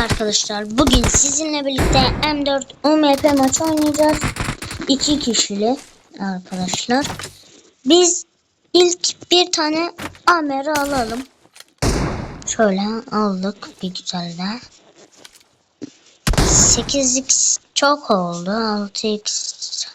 arkadaşlar. Bugün sizinle birlikte M4 UMP maçı oynayacağız. İki kişili arkadaşlar. Biz ilk bir tane Amer'i alalım. Şöyle aldık bir güzel de. 8x çok oldu. 6x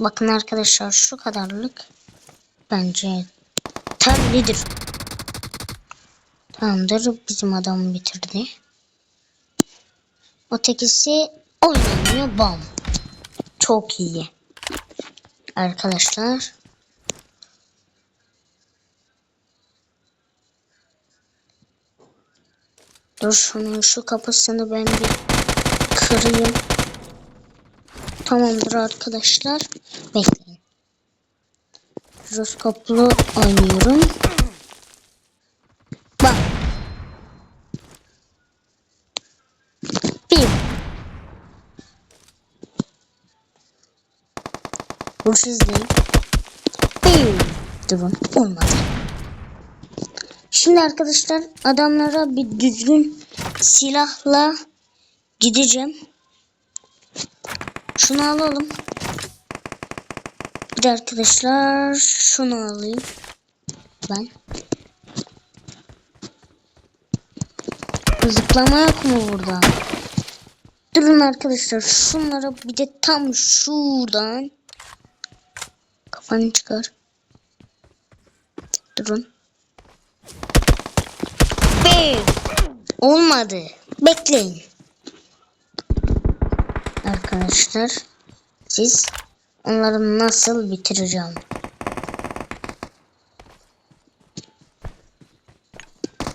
Bakın arkadaşlar şu kadarlık bence terlidir. Tamamdır. Bizim adam bitirdi. Ötekisi oynanıyor. Bam. Çok iyi. Arkadaşlar. Dur şunun şu kapısını ben bir kırayım. Tamamdır arkadaşlar. Bekleyin. Jiroskoplu oynuyorum. Bak. Bir. Vuruş izleyin. Bir. Durun. Olmadı. Şimdi arkadaşlar adamlara bir düzgün silahla gideceğim. Şunu alalım. Bir de arkadaşlar şunu alayım. Ben. Zıplama yok mu burada? Durun arkadaşlar şunlara bir de tam şuradan kafanı çıkar. Durun. Bir. Olmadı. Bekleyin. Arkadaşlar siz onları nasıl bitireceğim?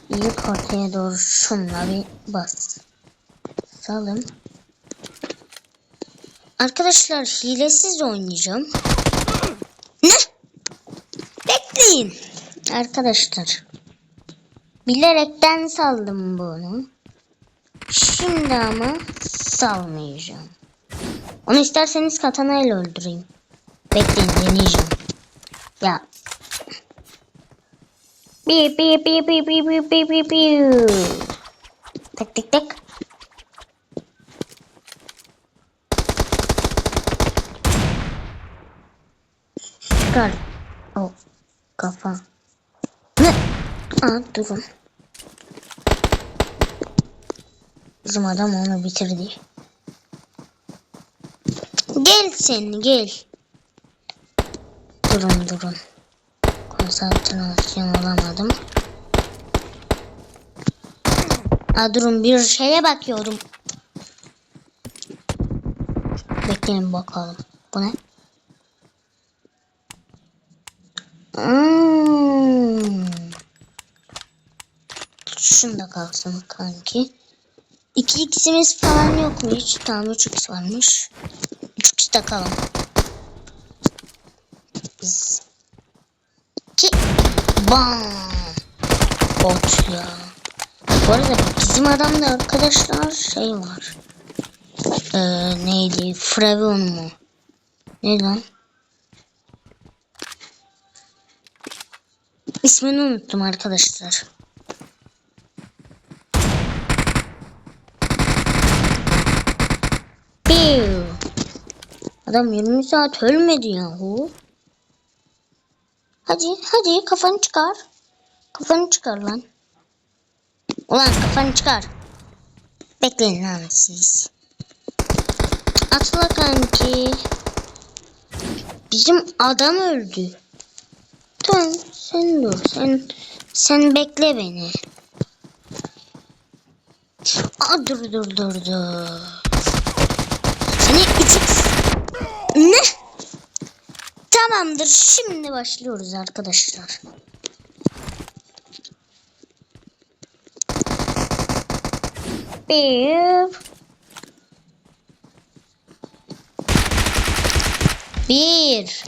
İlk ortaya doğru şunla bir bas. Salın. Arkadaşlar hilesiz oynayacağım. Ne? Bekleyin. Arkadaşlar. Bilerekten saldım bunu. Şimdi ama salmayacağım. Onu isterseniz katana ile öldüreyim. Bekleyin deneyeceğim. Ya. Bi bi bi bi bi bi bi bi bi. Tak tak tak. Çıkar. Oh. Kafa. Ne? Aa durun. Bizim adam onu bitirdi. Gel sen gel. Durun durun. Konsantrasyon olamadım. Aa, durun bir şeye bakıyorum. Bekleyin bakalım. Bu ne? Şunda kalsın kanki. 2x'imiz falan yok mu hiç? Tamam 3x varmış. 3x takalım. Biz. Ki. Bam. Bot ya. Bu arada bizim adamda arkadaşlar şey var. Ee, neydi? Frevion mu? Ne lan? İsmini unuttum arkadaşlar. Piu. Adam 20 saat ölmedi yahu. Hadi hadi kafanı çıkar. Kafanı çıkar lan. Ulan kafanı çıkar. Bekleyin lan siz. Atla kanki. Bizim adam öldü. Tamam sen dur. Sen sen bekle beni. Aa, dur dur dur dur. Ne? Tamamdır. Şimdi başlıyoruz arkadaşlar. Bir. Bir.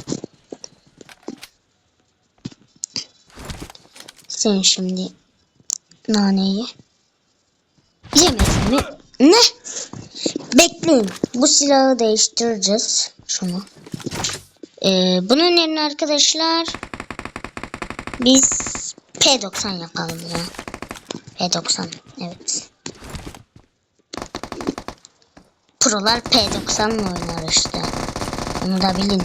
Sen şimdi naneyi yemedin mi? Ne? Bekleyin. Bu silahı değiştireceğiz. Şunu. Ee, bunun yerine arkadaşlar biz P90 yapalım ya. P90 evet. Prolar P90 mı oynar işte. Onu da bilin.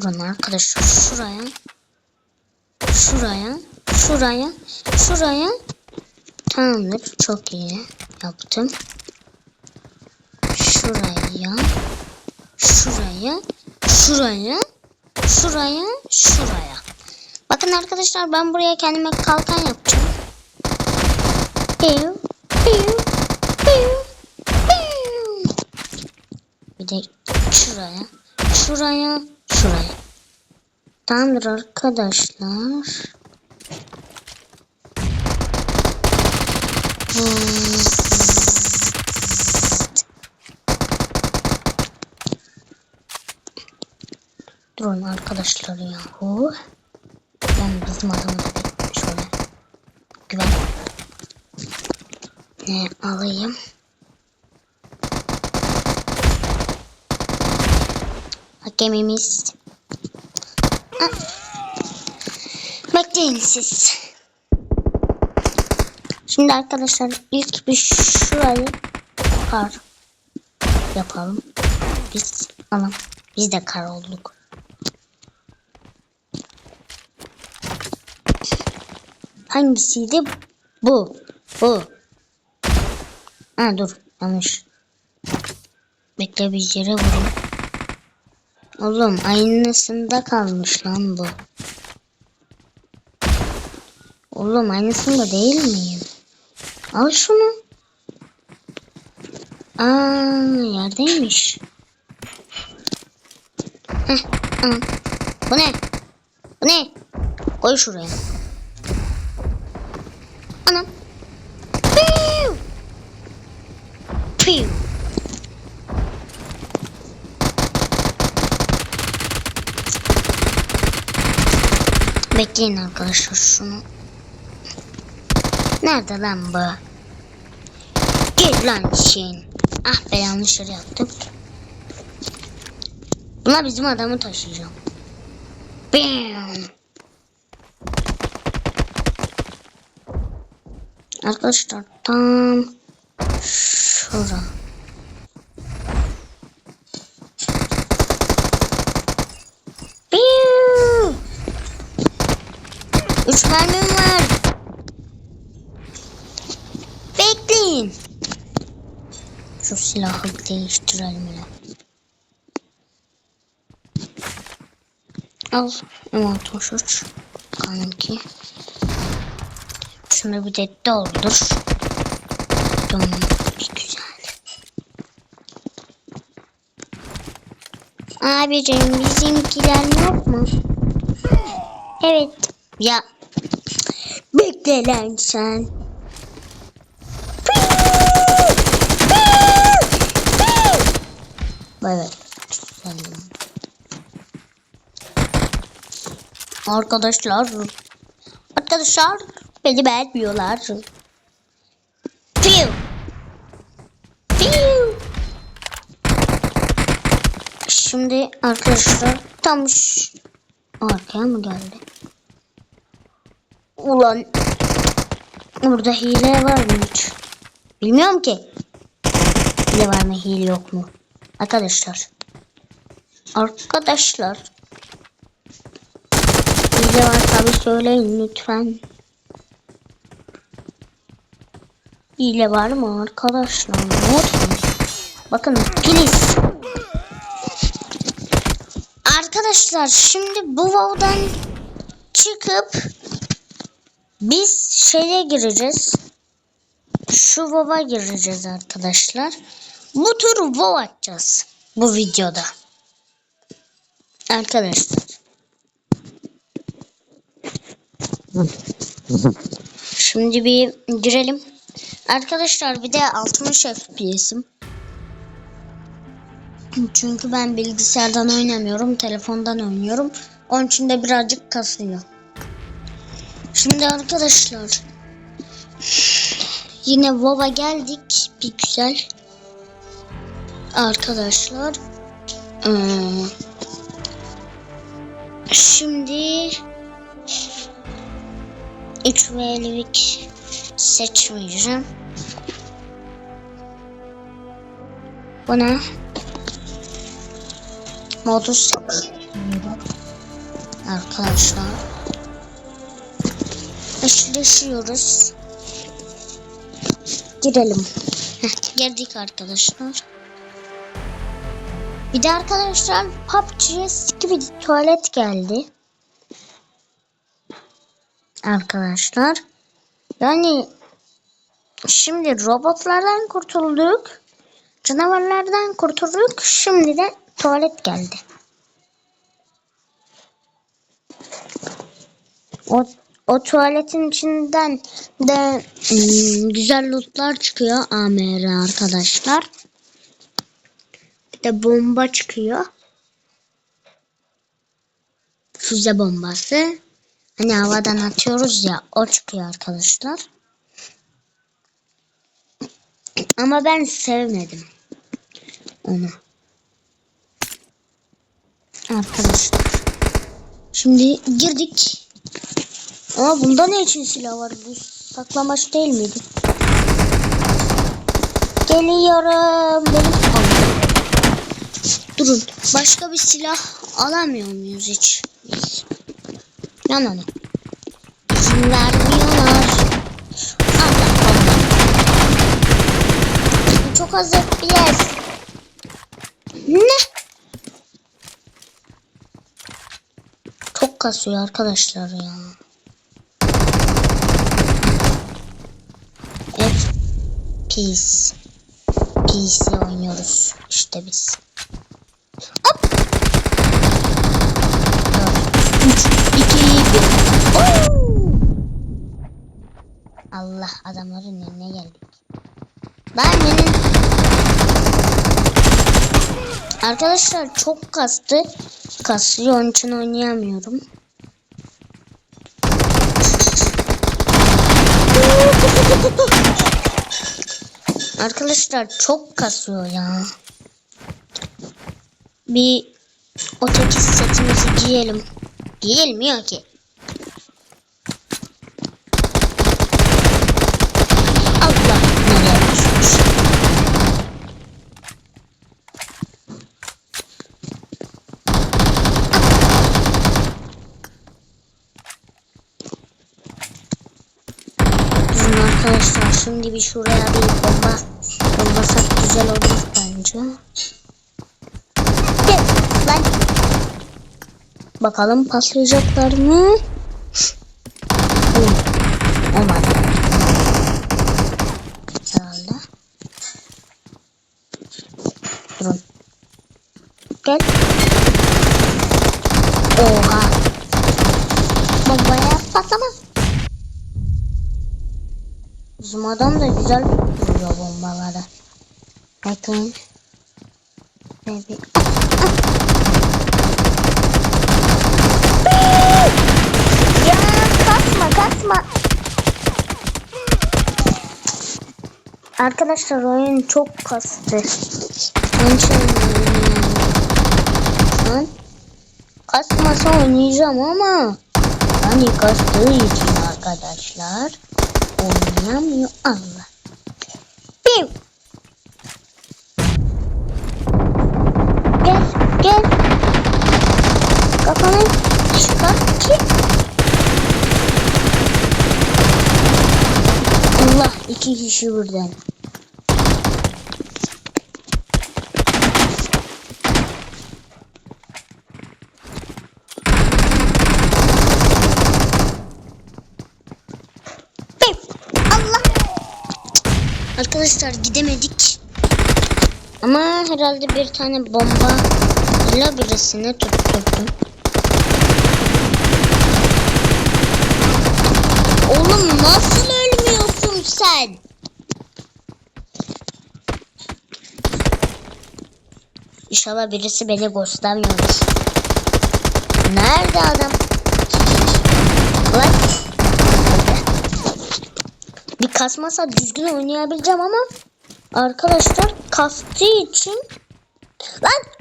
Durun arkadaşlar şuraya. Şuraya. Şuraya. Şuraya. Tamamdır. Çok iyi. Yaptım. Şuraya. Şuraya. Şuraya. Şuraya. Şuraya. Bakın arkadaşlar ben buraya kendime kalkan yapacağım. Piu, piu, piu, piu. Bir de şuraya. Şuraya. Şuraya. Tamamdır arkadaşlar. Durun arkadaşlar yahu. Ben bizim adamı da bir şöyle güven. Ne alayım? Hakemimiz. Ah. Bekleyin. Şimdi arkadaşlar ilk bir şurayı kar yapalım. Biz anam biz de kar olduk. Hangisiydi? Bu. Bu. Ha dur yanlış. Bekle bir yere vurayım. Oğlum aynısında kalmış lan bu. Oğlum aynısında değil miyim? Al şunu. Aa yerdeymiş. Heh. Bu ne? Bu ne? Koy şuraya. Anam. Piu. Piu. Bekleyin arkadaşlar şunu. Nerede lan bu? Gel lan şeyin. Ah be yanlış yaptım. Buna bizim adamı taşıyacağım. Bam. Arkadaşlar tam şura. Piu! Üç mermim var. Bekleyin. Şu silahı değiştirelim ya. Al. M63. Kanki. Şunu bir de doldur. Tamam. Güzel. Abicim bizimkiler yok mu? Evet. Ya. Bekle lan sen. Bay. Güzeldim. Arkadaşlar. Arkadaşlar. Beni beğenmiyorlar. Piu. Piu. Şimdi arkadaşlar tam. Arkaya mı geldi? Ulan. Burada hile var mı hiç? Bilmiyorum ki. Hile var mı hile yok mu? Arkadaşlar. Arkadaşlar. Hile var tabi söyleyin lütfen. Hile var mı arkadaşlar? Lütfen. Bakın please. Arkadaşlar şimdi bu WoW'dan çıkıp biz şeye gireceğiz. Şu WoW'a gireceğiz arkadaşlar. Bu tür WoW atacağız bu videoda. Arkadaşlar. Şimdi bir girelim. Arkadaşlar bir de 60 FPS'im. Çünkü ben bilgisayardan oynamıyorum, telefondan oynuyorum. Onun için de birazcık kasıyor. Şimdi arkadaşlar yine WoW'a geldik. Bir güzel. Arkadaşlar ee, Şimdi 3 velik seçmeyeceğim. Bu ne? Modus seçiyorum. Arkadaşlar. Eşleşiyoruz. Girelim. Heh, girdik arkadaşlar. Bir de arkadaşlar PUBG'ye gibi tuvalet geldi. Arkadaşlar. Yani şimdi robotlardan kurtulduk. Canavarlardan kurtulduk. Şimdi de tuvalet geldi. O, o tuvaletin içinden de hmm, güzel lootlar çıkıyor AMR arkadaşlar. Bir de bomba çıkıyor. Füze bombası. Hani havadan atıyoruz ya o çıkıyor arkadaşlar. Ama ben sevmedim onu. Arkadaşlar. Şimdi girdik. Ama bunda ne için silah var? Bu saklamaç değil miydi? Geliyorum. Benim. Durun. Başka bir silah alamıyor muyuz hiç? Yan ana. İzin vermiyorlar. Allah Allah. Çok az FPS. Ne? Çok kasıyor arkadaşlar ya. Peace. PC oynuyoruz işte biz. Hop. 3, 2, 1. Allah adamların önüne geldik. Ben benim Arkadaşlar çok kastı. Kasıyor onun için oynayamıyorum. Arkadaşlar çok kasıyor ya. Bir o tekiz setimizi giyelim. Giyilmiyor ki. Allah nereye düşmüş. Durun arkadaşlar şimdi bir şuraya bir bomba güzel olur bence. Lan. Bakalım paslayacaklar mı? Olmadı. Herhalde. Gel. Oha. Bombaya patlama. Bizim adam da güzel vuruyor bombaları. Bakın. Baby. Ya kasma kasma. Arkadaşlar oyun çok kastı. Ben şey kasmasa oynayacağım ama hani kastığı için arkadaşlar oynayamıyor Allah. Bim. Gel. Kafanı çıkart ki. Allah iki kişi buradan. Allah. Arkadaşlar gidemedik. Ama herhalde bir tane bomba ile birisini tutturdum. Oğlum nasıl ölmüyorsun sen? İnşallah birisi beni ghostlamıyordur. Nerede adam? Lan. Bir kasmasa düzgün oynayabileceğim ama arkadaşlar kastığı için lan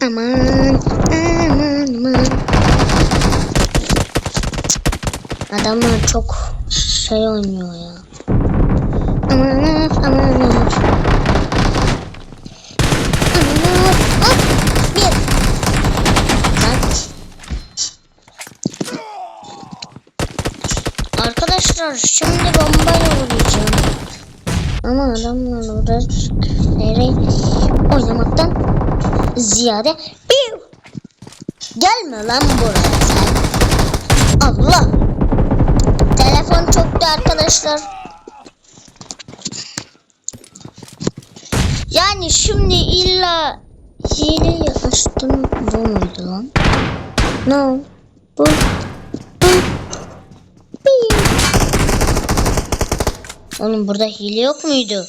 Aman aman aman. Adamlar çok şey oynuyor ya. Aman aman aman. Ama adamlar uğraşları oynamaktan ziyade Piu! gelme lan buraya sen. Allah. Telefon çöktü arkadaşlar. Yani şimdi illa hileyi açtım bu muydu lan? No. Bu. Piu. Oğlum burada hile yok muydu?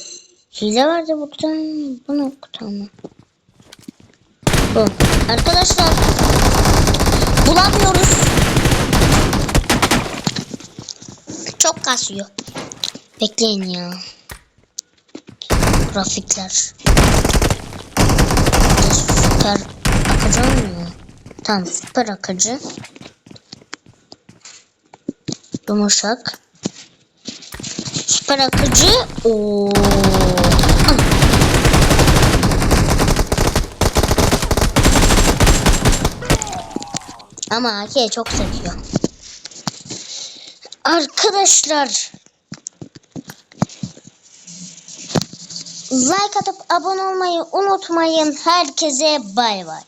Hile vardı burada. Bunu yok tamam. Bu. Arkadaşlar bulamıyoruz. Çok kasıyor. Bekleyin ya. Grafikler. Süper akıcı olmuyor. Tamam süper akıcı. Yumuşak. Süper akıcı. Ama AK çok seviyor. Arkadaşlar. Like atıp abone olmayı unutmayın. Herkese bay bay.